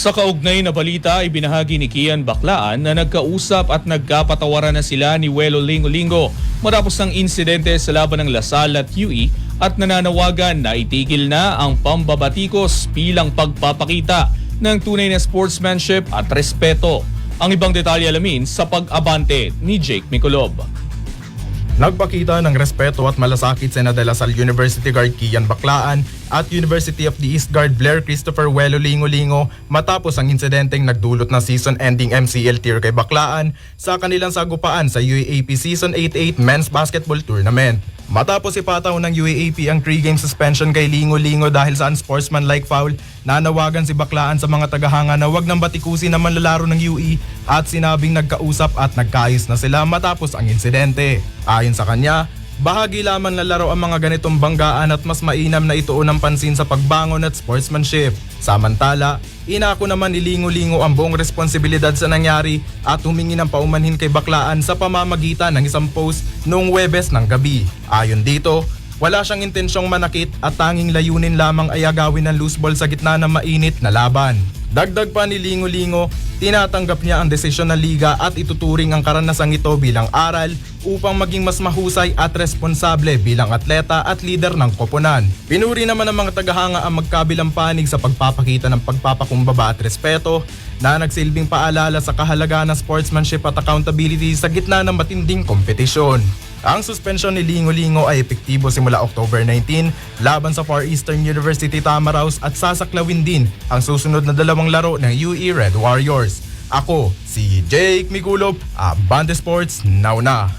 Sa kaugnay na balita, ibinahagi ni Kian Baklaan na nagkausap at nagkapatawaran na sila ni Welo Lingo-Lingo matapos ng insidente sa laban ng Lasal at UE at nananawagan na itigil na ang pambabatikos bilang pagpapakita ng tunay na sportsmanship at respeto. Ang ibang detalye alamin sa pag-abante ni Jake Mikulov. Nagpakita ng respeto at malasakit sa De La Salle University guard Kian Baklaan at University of the East guard Blair Christopher Welo Lingo-Lingo matapos ang insidenteng nagdulot ng season-ending MCL tier kay Baklaan sa kanilang sagupaan sa UAAP Season 88 Men's Basketball Tournament. Matapos ipataw ng UAAP ang 3-game suspension kay Lingo-Lingo dahil sa unsportsmanlike foul, nanawagan si Baklaan sa mga tagahanga na wag nang batikusin na manlalaro ng UE at sinabing nagkausap at nagkaayos na sila matapos ang insidente. Ayon sa kanya, bahagi lamang na laro ang mga ganitong banggaan at mas mainam na ituon ang pansin sa pagbangon at sportsmanship. Samantala, inako naman ni Lingo-Lingo ang buong responsibilidad sa nangyari at humingi ng paumanhin kay Baklaan sa pamamagitan ng isang post noong Webes ng gabi. Ayon dito, wala siyang intensyong manakit at tanging layunin lamang ay agawin ng loose ball sa gitna ng mainit na laban. Dagdag pa ni Lingo-Lingo, tinatanggap niya ang desisyon ng liga at ituturing ang karanasang ito bilang aral upang maging mas mahusay at responsable bilang atleta at leader ng koponan. Pinuri naman ng mga tagahanga ang magkabilang panig sa pagpapakita ng pagpapakumbaba at respeto na nagsilbing paalala sa kahalagaan ng sportsmanship at accountability sa gitna ng matinding kompetisyon. Ang suspension ni Lingo-Lingo ay epektibo simula October 19 laban sa Far Eastern University Tamaraos at sasaklawin din ang susunod na dalawang laro ng UE Red Warriors. Ako, si Jake Migulob, Abante Sports, now na.